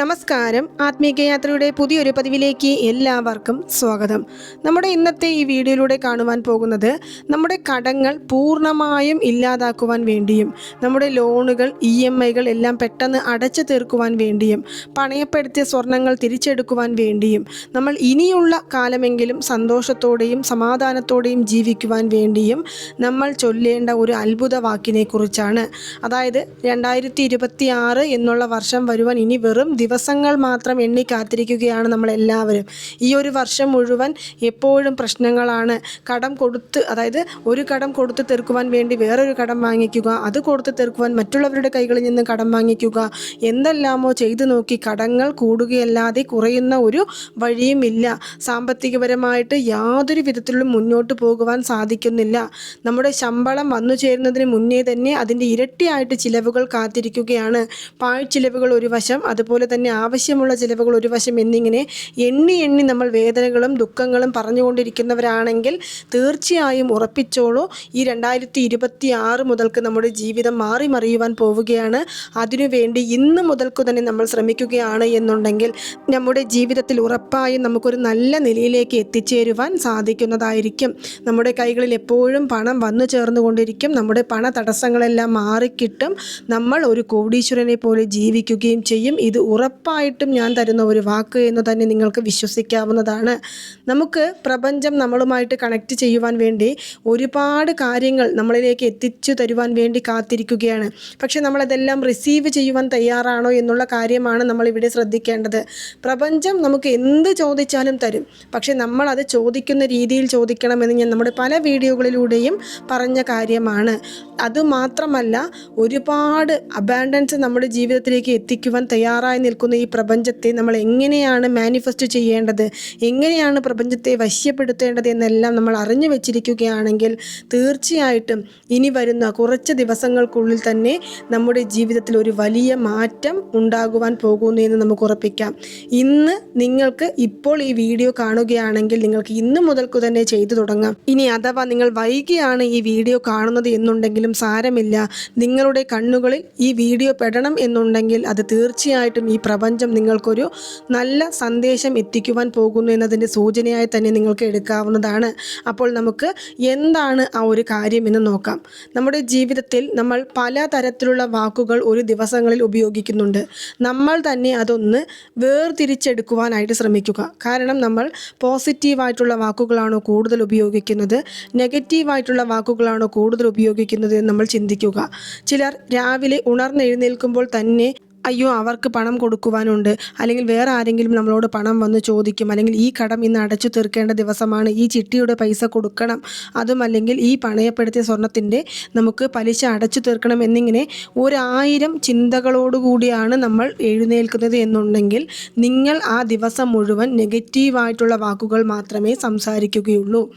നമസ്കാരം. ആത്മീകയാത്രയുടെ പുതിയൊരു പതിവിലേക്ക് എല്ലാവർക്കും സ്വാഗതം. നമ്മുടെ ഇന്നത്തെ ഈ വീഡിയോയിലൂടെ കാണുവാൻ പോകുന്നത് നമ്മുടെ കടങ്ങൾ പൂർണമായും ഇല്ലാതാക്കുവാൻ വേണ്ടിയും നമ്മുടെ ലോണുകൾ ഇ എം ഐകൾ എല്ലാം പെട്ടെന്ന് അടച്ചു തീർക്കുവാൻ വേണ്ടിയും പണയപ്പെടുത്തിയ സ്വർണങ്ങൾ തിരിച്ചെടുക്കുവാൻ വേണ്ടിയും നമ്മൾ ഇനിയുള്ള കാലമെങ്കിലും സന്തോഷത്തോടെയും സമാധാനത്തോടെയും ജീവിക്കുവാൻ വേണ്ടിയും നമ്മൾ ചൊല്ലേണ്ട ഒരു അത്ഭുത വാക്കിനെ കുറിച്ചാണ് അതായത് രണ്ടായിരത്തി എന്നുള്ള വർഷം വരുവാൻ ഇനി വെറും ദിവസങ്ങൾ മാത്രം എണ്ണി കാത്തിരിക്കുകയാണ് നമ്മളെല്ലാവരും. ഈ ഒരു വർഷം മുഴുവൻ എപ്പോഴും പ്രശ്നങ്ങളാണ്. കടം കൊടുത്ത് അതായത് ഒരു കടം കൊടുത്ത് തീർക്കുവാൻ വേണ്ടി വേറൊരു കടം വാങ്ങിക്കുക അത് കൊടുത്ത് തീർക്കുവാൻ മറ്റുള്ളവരുടെ കൈകളിൽ നിന്ന് കടം വാങ്ങിക്കുക എന്തെല്ലാമോ ചെയ്തു നോക്കി കടങ്ങൾ കൂടുകയല്ലാതെ കുറയുന്ന ഒരു വഴിയും ഇല്ല സാമ്പത്തികപരമായിട്ട് യാതൊരു വിധത്തിലും മുന്നോട്ട് പോകുവാൻ സാധിക്കുന്നില്ല. നമ്മുടെ ശമ്പളം വന്നു ചേരുന്നതിന് മുന്നേ തന്നെ അതിന്റെ ഇരട്ടിയായിട്ട് ചിലവുകൾ കാത്തിരിക്കുകയാണ്. പാഴ്ചിലവുകൾ ഒരു വശം അതുപോലെ തന്നെ ആവശ്യമുള്ള ചിലവുകൾ ഒരു വശം എന്നിങ്ങനെ എണ്ണി എണ്ണി നമ്മൾ വേദനകളും ദുഃഖങ്ങളും പറഞ്ഞുകൊണ്ടിരിക്കുന്നവരാണെങ്കിൽ തീർച്ചയായും ഉറപ്പിച്ചോളൂ. ഈ രണ്ടായിരത്തി ഇരുപത്തി ആറ് മുതൽക്ക് നമ്മുടെ ജീവിതം മാറി മറിയുവാൻ പോവുകയാണ്. അതിനുവേണ്ടി ഇന്ന് മുതൽക്ക് തന്നെ നമ്മൾ ശ്രമിക്കുകയാണ് എന്നുണ്ടെങ്കിൽ നമ്മുടെ ജീവിതത്തിൽ ഉറപ്പായും നമുക്കൊരു നല്ല നിലയിലേക്ക് എത്തിച്ചേരുവാൻ സാധിക്കുന്നതായിരിക്കും. നമ്മുടെ കൈകളിൽ എപ്പോഴും പണം വന്നു ചേർന്നുകൊണ്ടിരിക്കും. നമ്മുടെ പണ തടസ്സങ്ങളെല്ലാം മാറിക്കിട്ടും. നമ്മൾ ഒരു കോടീശ്വരനെ പോലെ ജീവിക്കുകയും ചെയ്യും. ഇത് ഉറപ്പായിട്ടും ഞാൻ തരുന്ന ഒരു വാക്ക് എന്ന് തന്നെ നിങ്ങൾക്ക് വിശ്വസിക്കാവുന്നതാണ്. നമുക്ക് പ്രപഞ്ചം നമ്മളുമായിട്ട് കണക്ട് ചെയ്യുവാൻ വേണ്ടി ഒരുപാട് കാര്യങ്ങൾ നമ്മളിലേക്ക് എത്തിച്ചു തരുവാൻ വേണ്ടി കാത്തിരിക്കുകയാണ്. പക്ഷെ നമ്മളതെല്ലാം റിസീവ് ചെയ്യുവാൻ തയ്യാറാണോ എന്നുള്ള കാര്യമാണ് നമ്മളിവിടെ ശ്രദ്ധിക്കേണ്ടത്. പ്രപഞ്ചം നമുക്ക് എന്ത് ചോദിച്ചാലും തരും. പക്ഷെ നമ്മളത് ചോദിക്കുന്ന രീതിയിൽ ചോദിക്കണമെന്ന് ഞാൻ നമ്മുടെ പല വീഡിയോകളിലൂടെയും പറഞ്ഞ കാര്യമാണ്. അതുമാത്രമല്ല ഒരുപാട് അബാൻഡൻസ് നമ്മുടെ ജീവിതത്തിലേക്ക് എത്തിക്കുവാൻ തയ്യാറായി നിൽക്കുന്ന ഈ പ്രപഞ്ചത്തെ നമ്മൾ എങ്ങനെയാണ് മാനിഫെസ്റ്റ് ചെയ്യേണ്ടത്? എങ്ങനെയാണ് പ്രപഞ്ചത്തെ വശ്യപ്പെടുത്തേണ്ടത് എന്നെല്ലാം നമ്മൾ അറിഞ്ഞു വെച്ചിരിക്കുകയാണെങ്കിൽ തീർച്ചയായിട്ടും ഇനി വരുന്ന കുറച്ച് ദിവസങ്ങൾക്കുള്ളിൽ തന്നെ നമ്മുടെ ജീവിതത്തിൽ ഒരു വലിയ മാറ്റം ഉണ്ടാകുവാൻ പോകുന്നു എന്ന് നമുക്ക് ഉറപ്പിക്കാം. ഇന്ന് നിങ്ങൾക്ക് ഇപ്പോൾ ഈ വീഡിയോ കാണുകയാണെങ്കിൽ നിങ്ങൾക്ക് ഇന്ന് മുതൽക്ക് തന്നെ ചെയ്തു തുടങ്ങാം. ഇനി അഥവാ നിങ്ങൾ വൈകിയാണ് ഈ വീഡിയോ കാണുന്നത് എന്നുണ്ടെങ്കിലും സാരമില്ല. നിങ്ങളുടെ കണ്ണുകളിൽ ഈ വീഡിയോ പെടണം എന്നുണ്ടെങ്കിൽ അത് തീർച്ചയായിട്ടും ഈ പ്രപഞ്ചം നിങ്ങൾക്കൊരു നല്ല സന്ദേശം എത്തിക്കുവാൻ പോകുന്നു എന്നതിന്റെ സൂചനയായി തന്നെ നിങ്ങൾക്ക് എടുക്കാവുന്നതാണ്. അപ്പോൾ നമുക്ക് എന്താണ് ആ ഒരു കാര്യം എന്ന് നോക്കാം. നമ്മുടെ ജീവിതത്തിൽ നമ്മൾ പല തരത്തിലുള്ള വാക്കുകൾ ഒരു ദിവസങ്ങളിൽ ഉപയോഗിക്കുന്നുണ്ട്. നമ്മൾ തന്നെ അതൊന്ന് വേർതിരിച്ചെടുക്കുവാനായിട്ട് ശ്രമിക്കുക. കാരണം നമ്മൾ പോസിറ്റീവായിട്ടുള്ള വാക്കുകളാണോ കൂടുതൽ ഉപയോഗിക്കുന്നത് നെഗറ്റീവായിട്ടുള്ള വാക്കുകളാണോ കൂടുതൽ ഉപയോഗിക്കുന്നത് എന്ന് നമ്മൾ ചിന്തിക്കുക. ചിലർ രാവിലെ ഉണർന്നെഴുന്നേൽക്കുമ്പോൾ തന്നെ അയ്യോ അവർക്ക് പണം കൊടുക്കുവാനുണ്ട്. അല്ലെങ്കിൽ വേറെ ആരെങ്കിലും നമ്മളോട് പണം വന്ന് ചോദിക്കും. അല്ലെങ്കിൽ ഈ കടം ഇന്ന് അടച്ചു തീർക്കേണ്ട ദിവസമാണ്. ഈ ചിട്ടിയുടെ പൈസ കൊടുക്കണം. അതും അല്ലെങ്കിൽ ഈ പണയപ്പെടുത്തിയ സ്വർണത്തിന്റെ നമുക്ക് പലിശ അടച്ചു തീർക്കണം എന്നിങ്ങനെ ഒരായിരം ചിന്തകളോടുകൂടിയാണ് നമ്മൾ എഴുന്നേൽക്കുന്നത് എന്നുണ്ടെങ്കിൽ നിങ്ങൾ ആ ദിവസം മുഴുവൻ നെഗറ്റീവായിട്ടുള്ള വാക്കുകൾ മാത്രമേ സംസാരിക്കുകയുള്ളൂ.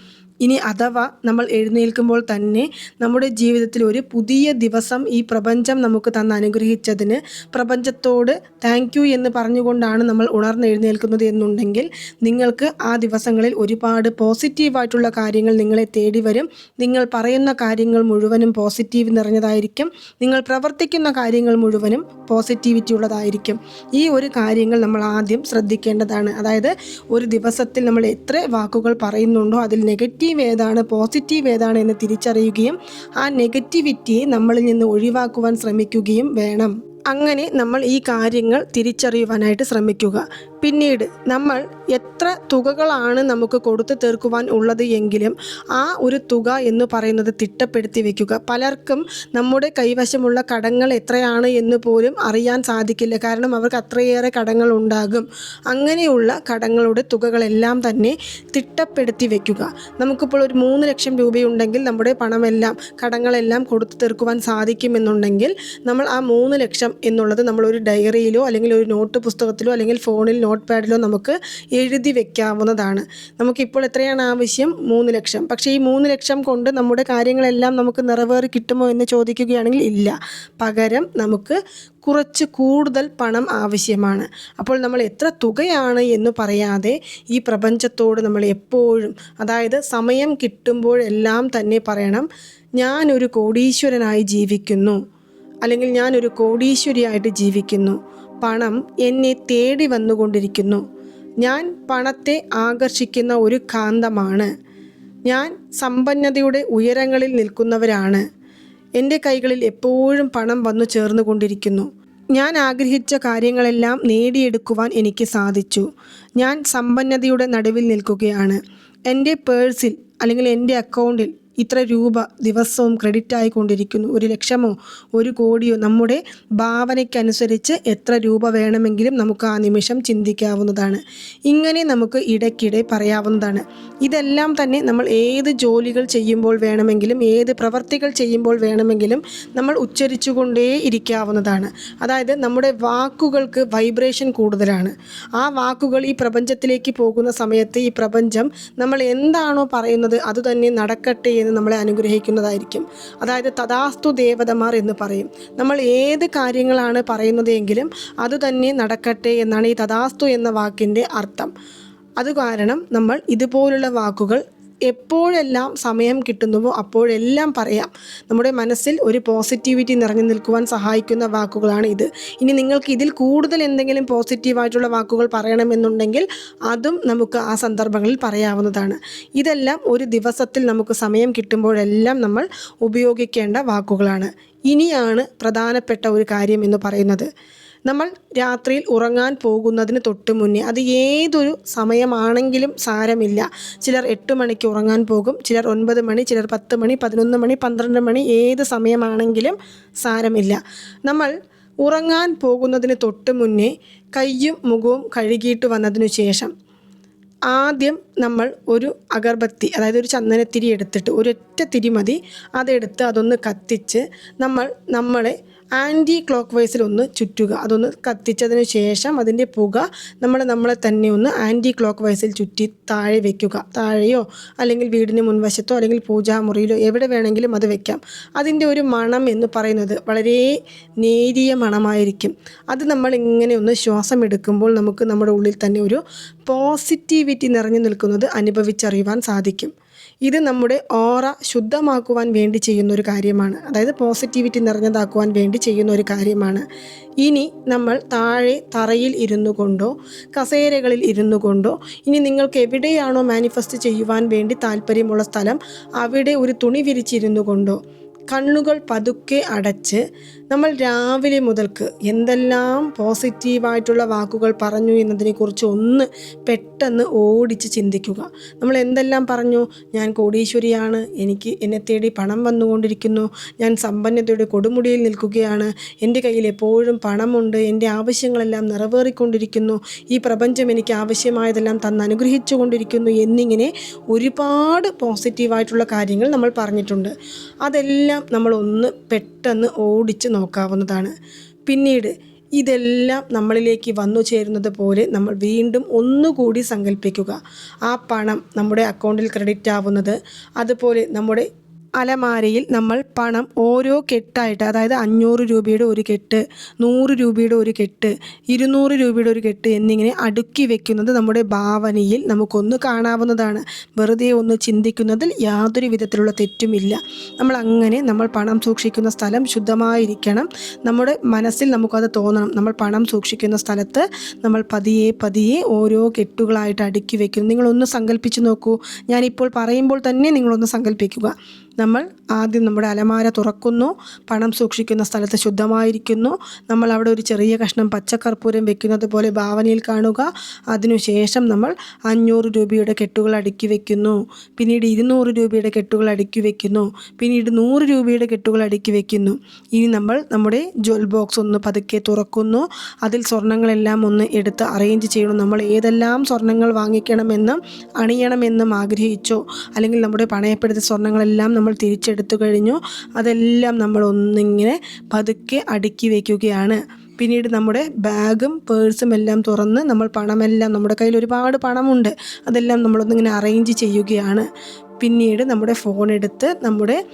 ഇനി അഥവാ നമ്മൾ എഴുന്നേൽക്കുമ്പോൾ തന്നെ നമ്മുടെ ജീവിതത്തിൽ ഒരു പുതിയ ദിവസം ഈ പ്രപഞ്ചം നമുക്ക് തന്ന് അനുഗ്രഹിച്ചതിന് പ്രപഞ്ചത്തോട് താങ്ക് യു എന്ന് പറഞ്ഞുകൊണ്ടാണ് നമ്മൾ ഉണർന്നെഴുന്നേൽക്കുന്നത് എന്നുണ്ടെങ്കിൽ നിങ്ങൾക്ക് ആ ദിവസങ്ങളിൽ ഒരുപാട് പോസിറ്റീവായിട്ടുള്ള കാര്യങ്ങൾ നിങ്ങളെ തേടി വരും. നിങ്ങൾ പറയുന്ന കാര്യങ്ങൾ മുഴുവനും പോസിറ്റീവ് നിറഞ്ഞതായിരിക്കും. നിങ്ങൾ പ്രവർത്തിക്കുന്ന കാര്യങ്ങൾ മുഴുവനും പോസിറ്റിവിറ്റി ഉള്ളതായിരിക്കും. ഈ ഒരു കാര്യങ്ങൾ നമ്മൾ ആദ്യം ശ്രദ്ധിക്കേണ്ടതാണ്. അതായത് ഒരു ദിവസത്തിൽ നമ്മൾ എത്ര വാക്കുകൾ പറയുന്നുണ്ടോ അതിൽ നെഗറ്റീവ് ഏതാണ് പോസിറ്റീവ് ഏതാണ് എന്ന് തിരിച്ചറിയുകയും ആ നെഗറ്റിവിറ്റിയെ നമ്മളിൽ നിന്ന് ഒഴിവാക്കുവാൻ ശ്രമിക്കുകയും വേണം. അങ്ങനെ നമ്മൾ ഈ കാര്യങ്ങൾ തിരിച്ചറിയുവാനായിട്ട് ശ്രമിക്കുക. പിന്നീട് നമ്മൾ എത്ര തുകകളാണ് നമുക്ക് കൊടുത്തു തീർക്കുവാൻ ഉള്ളത് എങ്കിലും ആ ഒരു തുക എന്ന് പറയുന്നത് തിട്ടപ്പെടുത്തി വെക്കുക. പലർക്കും നമ്മുടെ കൈവശമുള്ള കടങ്ങൾ എത്രയാണ് എന്ന് പോലും അറിയാൻ സാധിക്കില്ല. കാരണം അവർക്ക് അത്രയേറെ കടങ്ങൾ ഉണ്ടാകും. അങ്ങനെയുള്ള കടങ്ങളുടെ തുകകളെല്ലാം തന്നെ തിട്ടപ്പെടുത്തി വെക്കുക. നമുക്കിപ്പോൾ ഒരു മൂന്ന് ലക്ഷം രൂപയുണ്ടെങ്കിൽ നമ്മുടെ പണമെല്ലാം കടങ്ങളെല്ലാം കൊടുത്തു തീർക്കുവാൻ സാധിക്കുമെന്നുണ്ടെങ്കിൽ നമ്മൾ ആ മൂന്ന് ലക്ഷം എന്നുള്ളത് നമ്മൾ ഒരു ഡയറിയിലോ അല്ലെങ്കിൽ ഒരു നോട്ട് പുസ്തകത്തിലോ അല്ലെങ്കിൽ ഫോണിൽ നോട്ട് പാഡിലോ നമുക്ക് എഴുതി വെക്കാവുന്നതാണ്. നമുക്കിപ്പോൾ എത്രയാണ് ആവശ്യം മൂന്ന് ലക്ഷം. പക്ഷേ ഈ മൂന്ന് ലക്ഷം കൊണ്ട് നമ്മുടെ കാര്യങ്ങളെല്ലാം നമുക്ക് നിറവേറി കിട്ടുമോ എന്ന് ചോദിക്കുകയാണെങ്കിൽ ഇല്ല. പകരം നമുക്ക് കുറച്ച് കൂടുതൽ പണം ആവശ്യമാണ്. അപ്പോൾ നമ്മൾ എത്ര തുകയാണ് എന്ന് പറയാതെ ഈ പ്രപഞ്ചത്തോട് നമ്മൾ എപ്പോഴും അതായത് സമയം കിട്ടുമ്പോഴെല്ലാം തന്നെ പറയണം ഞാനൊരു കോടീശ്വരനായി ജീവിക്കുന്നു. അല്ലെങ്കിൽ ഞാനൊരു കോടീശ്വരിയായിട്ട് ജീവിക്കുന്നു. പണം എന്നെ തേടി വന്നുകൊണ്ടിരിക്കുന്നു. ഞാൻ പണത്തെ ആകർഷിക്കുന്ന ഒരു കാന്തമാണ്. ഞാൻ സമ്പന്നതയുടെ ഉയരങ്ങളിൽ നിൽക്കുന്നവരാണ്. എന്റെ കൈകളിൽ എപ്പോഴും പണം വന്നു ചേർന്നുകൊണ്ടിരിക്കുന്നു. ഞാൻ ആഗ്രഹിച്ച കാര്യങ്ങളെല്ലാം നേടിയെടുക്കുവാൻ എനിക്ക് സാധിച്ചു. ഞാൻ സമ്പന്നതയുടെ നടുവിൽ നിൽക്കുകയാണ്. എന്റെ പേഴ്സിൽ അല്ലെങ്കിൽ എന്റെ അക്കൗണ്ടിൽ ഇത്ര രൂപ ദിവസവും ക്രെഡിറ്റ് ആയിക്കൊണ്ടിരിക്കുന്നു. ഒരു ലക്ഷമോ ഒരു കോടിയോ നമ്മുടെ ഭാവനയ്ക്കനുസരിച്ച് എത്ര രൂപ വേണമെങ്കിലും നമുക്ക് ആ നിമിഷം ചിന്തിക്കാവുന്നതാണ്. ഇങ്ങനെ നമുക്ക് ഇടയ്ക്കിടെ പറയാവുന്നതാണ്. ഇതെല്ലാം തന്നെ നമ്മൾ ഏത് ജോലികൾ ചെയ്യുമ്പോൾ വേണമെങ്കിലും ഏത് പ്രവർത്തികൾ ചെയ്യുമ്പോൾ വേണമെങ്കിലും നമ്മൾ ഉച്ചരിച്ചുകൊണ്ടേ ഇരിക്കാവുന്നതാണ്. അതായത് നമ്മുടെ വാക്കുകൾക്ക് വൈബ്രേഷൻ കൂടുതലാണ്. ആ വാക്കുകൾ ഈ പ്രപഞ്ചത്തിലേക്ക് പോകുന്ന സമയത്ത് ഈ പ്രപഞ്ചം നമ്മൾ എന്താണോ പറയുന്നത് അതുതന്നെ നടക്കട്ടെ എന്ന് നമ്മളെ അനുഗ്രഹിക്കുന്നതായിരിക്കും. അതായത് തഥാസ്തു ദേവതമാർ എന്ന് പറയും. നമ്മൾ ഏത് കാര്യങ്ങളാണ് പറയുന്നതെങ്കിലും അതുതന്നെ നടക്കട്ടെ എന്നാണ് ഈ തഥാസ്തു എന്ന വാക്കിന്റെ അർത്ഥം. അത് കാരണം നമ്മൾ ഇതുപോലുള്ള വാക്കുകൾ എപ്പോഴെല്ലാം സമയം കിട്ടുന്നുവോ അപ്പോഴെല്ലാം പറയാം. നമ്മുടെ മനസ്സിൽ ഒരു പോസിറ്റിവിറ്റി നിറഞ്ഞു നിൽക്കുവാൻ സഹായിക്കുന്ന വാക്കുകളാണ് ഇത്. ഇനി നിങ്ങൾക്ക് ഇതിൽ കൂടുതൽ എന്തെങ്കിലും പോസിറ്റീവായിട്ടുള്ള വാക്കുകൾ പറയണമെന്നുണ്ടെങ്കിൽ അതും നമുക്ക് ആ സന്ദർഭങ്ങളിൽ പറയാവുന്നതാണ്. ഇതെല്ലാം ഒരു ദിവസത്തിൽ നമുക്ക് സമയം കിട്ടുമ്പോഴെല്ലാം നമ്മൾ ഉപയോഗിക്കേണ്ട വാക്കുകളാണ്. ഇനിയാണ് പ്രധാനപ്പെട്ട ഒരു കാര്യം എന്ന് പറയുന്നത്. നമ്മൾ രാത്രിയിൽ ഉറങ്ങാൻ പോകുന്നതിന് തൊട്ട് മുന്നേ അത് ഏതൊരു സമയമാണെങ്കിലും സാരമില്ല. ചിലർ എട്ട് മണിക്ക് ഉറങ്ങാൻ പോകും ചിലർ ഒൻപത് മണി ചിലർ പത്ത് മണി പതിനൊന്ന് മണി പന്ത്രണ്ട് മണി ഏത് സമയമാണെങ്കിലും സാരമില്ല. നമ്മൾ ഉറങ്ങാൻ പോകുന്നതിന് തൊട്ട് മുന്നേ കയ്യും മുഖവും കഴുകിയിട്ട് വന്നതിനു ശേഷം ആദ്യം നമ്മൾ ഒരു അഗർബത്തി അതായത് ഒരു ചന്ദനത്തിരി എടുത്തിട്ട് ഒരൊറ്റ തിരി മതി. അതെടുത്ത് അതൊന്ന് കത്തിച്ച് നമ്മൾ നമ്മളെ ആന്റി ക്ലോക്ക് വൈസിൽ ഒന്ന് ചുറ്റുക. അതൊന്ന് കത്തിച്ചതിന് ശേഷം അതിന്റെ പുക നമ്മൾ നമ്മളെ തന്നെ ഒന്ന് ആന്റി ക്ലോക്ക് വൈസിൽ ചുറ്റി താഴെ വെക്കുക. താഴെയോ അല്ലെങ്കിൽ വീടിന് മുൻവശത്തോ അല്ലെങ്കിൽ പൂജാമുറിയിലോ എവിടെ വേണമെങ്കിലും അത് വെക്കാം. അതിന്റെ ഒരു മണം എന്ന് പറയുന്നത് വളരെ നേരിയ മണമായിരിക്കും. അത് നമ്മൾ ഇങ്ങനെ ഒന്ന് ശ്വാസം എടുക്കുമ്പോൾ നമുക്ക് നമ്മുടെ ഉള്ളിൽ തന്നെ ഒരു പോസിറ്റിവിറ്റി നിറഞ്ഞു നിൽക്കുന്നത് അനുഭവിച്ചറിയുവാൻ സാധിക്കും. ഇത് നമ്മുടെ ഓറ ശുദ്ധമാക്കുവാൻ വേണ്ടി ചെയ്യുന്ന ഒരു കാര്യമാണ്. അതായത് പോസിറ്റിവിറ്റി നിറഞ്ഞതാക്കുവാൻ വേണ്ടി ചെയ്യുന്ന ഒരു കാര്യമാണ്. ഇനി നമ്മൾ താഴെ തറയിൽ ഇരുന്നു കൊണ്ടോ കസേരകളിൽ ഇരുന്നു കൊണ്ടോ ഇനി നിങ്ങൾക്ക് എവിടെയാണോ മാനിഫെസ്റ്റ് ചെയ്യുവാൻ വേണ്ടി താല്പര്യമുള്ള സ്ഥലം അവിടെ ഒരു തുണി വിരിച്ചിരുന്നു കൊണ്ടോ കണ്ണുകൾ പതുക്കെ അടച്ച് നമ്മൾ രാവിലെ മുതൽക്ക് എന്തെല്ലാം പോസിറ്റീവായിട്ടുള്ള വാക്കുകൾ പറഞ്ഞു എന്നതിനെക്കുറിച്ച് ഒന്ന് പെട്ടെന്ന് ഓടിച്ച് ചിന്തിക്കുക. നമ്മൾ എന്തെല്ലാം പറഞ്ഞു? ഞാൻ കോടീശ്വരിയാണ്. എനിക്ക് എന്നെ തേടി പണം വന്നുകൊണ്ടിരിക്കുന്നു. ഞാൻ സമ്പന്നതയുടെ കൊടുമുടിയിൽ നിൽക്കുകയാണ്. എന്റെ കയ്യിൽ എപ്പോഴും പണമുണ്ട്. എന്റെ ആവശ്യങ്ങളെല്ലാം നിറവേറിക്കൊണ്ടിരിക്കുന്നു. ഈ പ്രപഞ്ചം എനിക്ക് ആവശ്യമായതെല്ലാം തന്ന് അനുഗ്രഹിച്ചു കൊണ്ടിരിക്കുന്നു എന്നിങ്ങനെ ഒരുപാട് പോസിറ്റീവായിട്ടുള്ള കാര്യങ്ങൾ നമ്മൾ പറഞ്ഞിട്ടുണ്ട്. അതെല്ലാം നമ്മളൊന്ന് പെട്ടെന്ന് ഓടിച്ച് നോക്കാവുന്നതാണ് പിന്നീട് ഇതെല്ലാം നമ്മളിലേക്ക് വന്നു ചേരുന്നത് പോലെ നമ്മൾ വീണ്ടും ഒന്നുകൂടി സങ്കല്പിക്കുക ആ പണം നമ്മുടെ അക്കൗണ്ടിൽ ക്രെഡിറ്റ് ആവുന്നത് അതുപോലെ നമ്മുടെ അലമാരയിൽ നമ്മൾ പണം ഓരോ കെട്ടായിട്ട് അതായത് അഞ്ഞൂറ് രൂപയുടെ ഒരു കെട്ട് നൂറ് രൂപയുടെ ഒരു കെട്ട് ഇരുന്നൂറ് രൂപയുടെ ഒരു കെട്ട് എന്നിങ്ങനെ അടുക്കി വെക്കുന്നത് നമ്മുടെ ഭാവനയിൽ നമുക്കൊന്ന് കാണാവുന്നതാണ്. വെറുതെ ഒന്ന് ചിന്തിക്കുന്നതിൽ യാതൊരു വിധത്തിലുള്ള തെറ്റുമില്ല. നമ്മൾ അങ്ങനെ നമ്മൾ പണം സൂക്ഷിക്കുന്ന സ്ഥലം ശുദ്ധമായിരിക്കണം. നമ്മുടെ മനസ്സിൽ നമുക്കത് തോന്നണം. നമ്മൾ പണം സൂക്ഷിക്കുന്ന സ്ഥലത്ത് നമ്മൾ പതിയെ പതിയെ ഓരോ കെട്ടുകളായിട്ട് അടുക്കി വെക്കുന്നു. നിങ്ങളൊന്ന് സങ്കല്പിച്ച് നോക്കൂ. ഞാനിപ്പോൾ പറയുമ്പോൾ തന്നെ നിങ്ങളൊന്ന് സങ്കല്പിക്കുക നമ്മൾ ആദ്യം നമ്മുടെ അലമാര തുറക്കുന്നു പണം സൂക്ഷിക്കുന്ന സ്ഥലത്ത് ശുദ്ധമായിരിക്കുന്നു. നമ്മൾ അവിടെ ഒരു ചെറിയ കഷ്ണം പച്ചക്കർപ്പൂരം വെക്കുന്നത് പോലെ ഭാവനയിൽ കാണുക. അതിനുശേഷം നമ്മൾ അഞ്ഞൂറ് രൂപയുടെ കെട്ടുകൾ അടുക്കി വെക്കുന്നു. പിന്നീട് ഇരുന്നൂറ് രൂപയുടെ കെട്ടുകൾ അടുക്കി വെക്കുന്നു. പിന്നീട് നൂറ് രൂപയുടെ കെട്ടുകൾ അടുക്കി വെക്കുന്നു. ഇനി നമ്മൾ നമ്മുടെ ജ്വൽ ബോക്സ് ഒന്ന് പതുക്കെ തുറക്കുന്നു. അതിൽ സ്വർണങ്ങളെല്ലാം ഒന്ന് എടുത്ത് അറേഞ്ച് ചെയ്യണം. നമ്മൾ ഏതെല്ലാം സ്വർണങ്ങൾ വാങ്ങിക്കണമെന്നും അണിയണമെന്നും ആഗ്രഹിച്ചോ. അല്ലെങ്കിൽ നമ്മുടെ പണയപ്പെടുത്തിയ സ്വർണങ്ങളെല്ലാം നമ്മൾ തിരിച്ചെടുത്തു കഴിഞ്ഞു. അതെല്ലാം നമ്മൾ ഒന്നിങ്ങനെ പതുക്കെ അടുക്കി വയ്ക്കുകയാണ് പിന്നീട് നമ്മുടെ ബാഗും പേഴ്സും എല്ലാം തുറന്ന് നമ്മൾ പണമെല്ലാം നമ്മുടെ കയ്യിൽ ഒരുപാട് പണമുണ്ട്. അതെല്ലാം നമ്മളൊന്നിങ്ങനെ അറേഞ്ച് ചെയ്യുകയാണ്. പിന്നീട് നമ്മുടെ ഫോൺ എടുത്ത് നമ്മുടെ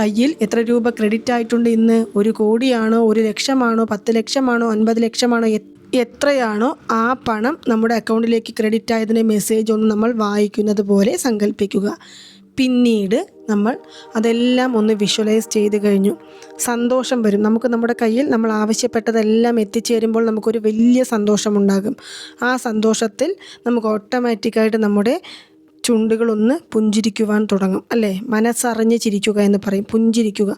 കയ്യിൽ എത്ര രൂപ ക്രെഡിറ്റ് ആയിട്ടുണ്ട് ഇന്ന്? ഒരു കോടിയാണോ? ഒരു ലക്ഷമാണോ? പത്ത് ലക്ഷമാണോ? അൻപത് ലക്ഷമാണോ? എത്രയാണോ? ആ പണം നമ്മുടെ അക്കൗണ്ടിലേക്ക് ക്രെഡിറ്റ് ആയതിന്റെ മെസ്സേജ് ഒന്ന് നമ്മൾ വായിക്കുന്നത് പോലെ സങ്കല്പിക്കുക പിന്നീട് നമ്മൾ അതെല്ലാം ഒന്ന് വിഷ്വലൈസ് ചെയ്ത് കഴിഞ്ഞു. സന്തോഷം വരും. നമുക്ക് നമ്മുടെ കയ്യിൽ നമ്മൾ ആവശ്യപ്പെട്ടതെല്ലാം എത്തിച്ചേരുമ്പോൾ നമുക്കൊരു വലിയ സന്തോഷമുണ്ടാകും. ആ സന്തോഷത്തിൽ നമുക്ക് ഓട്ടോമാറ്റിക്കായിട്ട് നമ്മുടെ ചുണ്ടുകളൊന്ന് പുഞ്ചിരിക്കുവാൻ തുടങ്ങും. അല്ലേ? മനസ്സറിഞ്ഞ് ചിരിക്കുക എന്ന് പറയും. പുഞ്ചിരിക്കുക.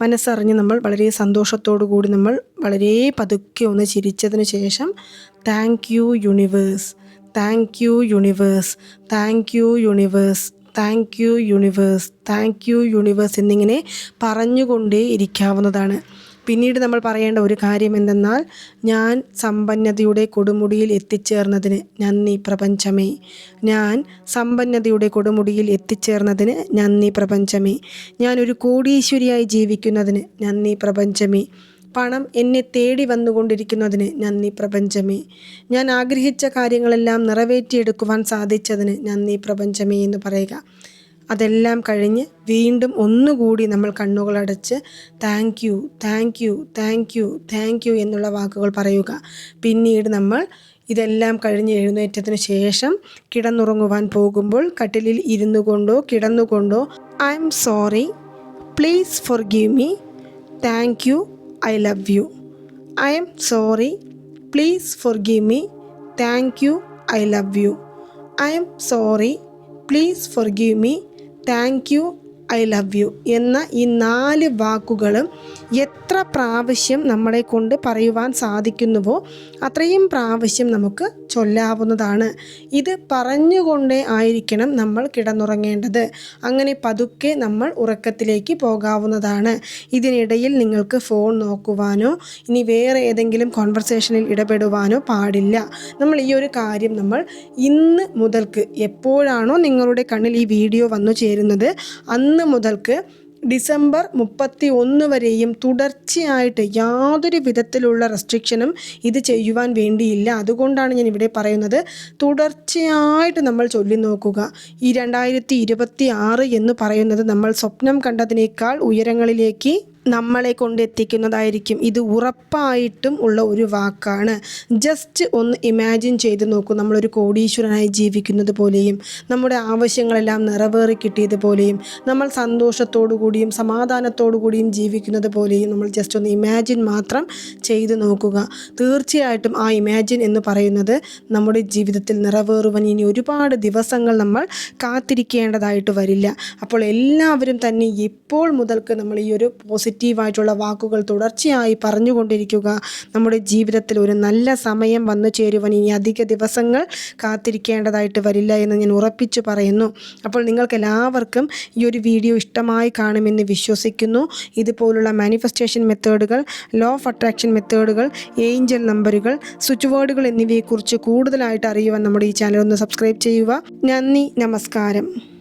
മനസ്സറിഞ്ഞ് നമ്മൾ വളരെ സന്തോഷത്തോടു കൂടി നമ്മൾ വളരെ പതുക്കെ ഒന്ന് ചിരിച്ചതിന് ശേഷം thank you universe thank you universe thank you universe thank you universe thank you universe എന്നിങ്ങനെ പറഞ്ഞുകൊണ്ടേ ഇരിക്കാവുന്നതാണ്. പിന്നീട് നമ്മൾ പറയേണ്ട ഒരു കാര്യം എന്തെന്നാൽ ഞാൻ സമ്പന്നതയുടെ കൊടുമുടിയിൽ എത്തിച്ചേർന്നതിന് നന്ദി പ്രപഞ്ചമേ. ഞാൻ സമ്പന്നതയുടെ കൊടുമുടിയിൽ എത്തിച്ചേർന്നതിന് നന്ദി പ്രപഞ്ചമേ. ഞാനൊരു കോടീശ്വരിയായി ജീവിക്കുന്നതിന് നന്ദി പ്രപഞ്ചമേ. പണം എന്നെ തേടി വന്നുകൊണ്ടിരിക്കുന്നതിന് നന്ദി പ്രപഞ്ചമേ. ഞാൻ ആഗ്രഹിച്ച കാര്യങ്ങളെല്ലാം നിറവേറ്റിയെടുക്കുവാൻ സാധിച്ചതിന് നന്ദി പ്രപഞ്ചമേ എന്ന് പറയുക. അതെല്ലാം കഴിഞ്ഞ് വീണ്ടും ഒന്നുകൂടി നമ്മൾ കണ്ണുകളടച്ച് thank you thank you thank you thank you എന്നുള്ള വാക്കുകൾ പറയുക. പിന്നീട് നമ്മൾ ഇതെല്ലാം കഴിഞ്ഞ് എഴുന്നേറ്റത്തിന് ശേഷം കിടന്നുറങ്ങുവാൻ പോകുമ്പോൾ കട്ടിലിൽ ഇരുന്നു കൊണ്ടോ കിടന്നുകൊണ്ടോ I'm sorry please forgive me thank you I love you. I'm sorry. Please forgive me. Thank you. I love you. I'm sorry. Please forgive me. Thank you. I love you. എന്ന ഈ നാല് വാക്കുകളും എത്ര പ്രാവശ്യം നമ്മളെ കൊണ്ട് പറയുവാൻ സാധിക്കുന്നുവോ അത്രയും പ്രാവശ്യം നമുക്ക് ചൊല്ലാവുന്നതാണ്. ഇത് പറഞ്ഞുകൊണ്ടേ ആയിരിക്കണം നമ്മൾ കിടന്നുറങ്ങേണ്ടത്. അങ്ങനെ പതുക്കെ നമ്മൾ ഉറക്കത്തിലേക്ക് പോകാവുന്നതാണ്. ഇതിനിടയിൽ നിങ്ങൾക്ക് ഫോൺ നോക്കുവാനോ ഇനി വേറെ ഏതെങ്കിലും കോൺവെർസേഷനിൽ ഇടപെടുവാനോ പാടില്ല. നമ്മൾ ഈ ഒരു കാര്യം നമ്മൾ ഇന്ന് മുതൽക്ക് എപ്പോഴാണോ നിങ്ങളുടെ കണ്ണിൽ ഈ വീഡിയോ വന്നു ചേരുന്നത് അന്ന് മുതൽക്ക് ഡിസംബർ മുപ്പത്തി ഒന്ന് വരെയും തുടർച്ചയായിട്ട് യാതൊരു വിധത്തിലുള്ള റെസ്ട്രിക്ഷനും ഇത് ചെയ്യുവാൻ വേണ്ടിയില്ല. അതുകൊണ്ടാണ് ഞാൻ ഇവിടെ പറയുന്നത് തുടർച്ചയായിട്ട് നമ്മൾ ചൊല്ലി നോക്കുക. ഈ രണ്ടായിരത്തി ഇരുപത്തി ആറ് എന്ന് പറയുന്നത് നമ്മൾ സ്വപ്നം കണ്ടതിനേക്കാൾ ഉയരങ്ങളിലേക്ക് നമ്മളെ കൊണ്ടെത്തിക്കുന്നതായിരിക്കും. ഇത് ഉറപ്പായിട്ടും ഉള്ള ഒരു വാക്കാണ്. ജസ്റ്റ് ഒന്ന് ഇമാജിൻ ചെയ്ത് നോക്കൂ. നമ്മളൊരു കോടീശ്വരനായി ജീവിക്കുന്നത് പോലെയും നമ്മുടെ ആവശ്യങ്ങളെല്ലാം നിറവേറി കിട്ടിയതുപോലെയും നമ്മൾ സന്തോഷത്തോടു കൂടിയും സമാധാനത്തോടു കൂടിയും ജീവിക്കുന്നത് പോലെയും നമ്മൾ ജസ്റ്റ് ഒന്ന് ഇമാജിൻ മാത്രം ചെയ്ത് നോക്കുക. തീർച്ചയായിട്ടും ആ ഇമാജിൻ എന്ന് പറയുന്നത് നമ്മുടെ ജീവിതത്തിൽ നിറവേറുവാൻ ഇനി ഒരുപാട് ദിവസങ്ങൾ നമ്മൾ കാത്തിരിക്കേണ്ടതായിട്ട് വരില്ല. അപ്പോൾ എല്ലാവരും തന്നെ ഇപ്പോൾ മുതൽക്ക് നമ്മൾ ഈ ഒരു പോസിറ്റീവ് പോസിറ്റീവായിട്ടുള്ള വാക്കുകൾ തുടർച്ചയായി പറഞ്ഞുകൊണ്ടിരിക്കുക. നമ്മുടെ ജീവിതത്തിൽ ഒരു നല്ല സമയം വന്നു ചേരുവാൻ ഇനി അധിക ദിവസങ്ങൾ കാത്തിരിക്കേണ്ടതായിട്ട് വരില്ല എന്ന് ഞാൻ ഉറപ്പിച്ചു പറയുന്നു. അപ്പോൾ നിങ്ങൾക്ക് എല്ലാവർക്കും ഈ ഒരു വീഡിയോ ഇഷ്ടമായി കാണുമെന്ന് വിശ്വസിക്കുന്നു. ഇതുപോലുള്ള മാനിഫെസ്റ്റേഷൻ മെത്തേഡുകൾ ലോ ഓഫ് അട്രാക്ഷൻ മെത്തേഡുകൾ ഏഞ്ചൽ നമ്പറുകൾ സ്വിച്ച് വേർഡുകൾ എന്നിവയെക്കുറിച്ച് കൂടുതലായിട്ട് അറിയുവാൻ നമ്മുടെ ഈ ചാനൽ ഒന്ന് സബ്സ്ക്രൈബ് ചെയ്യുക. നന്ദി നമസ്കാരം.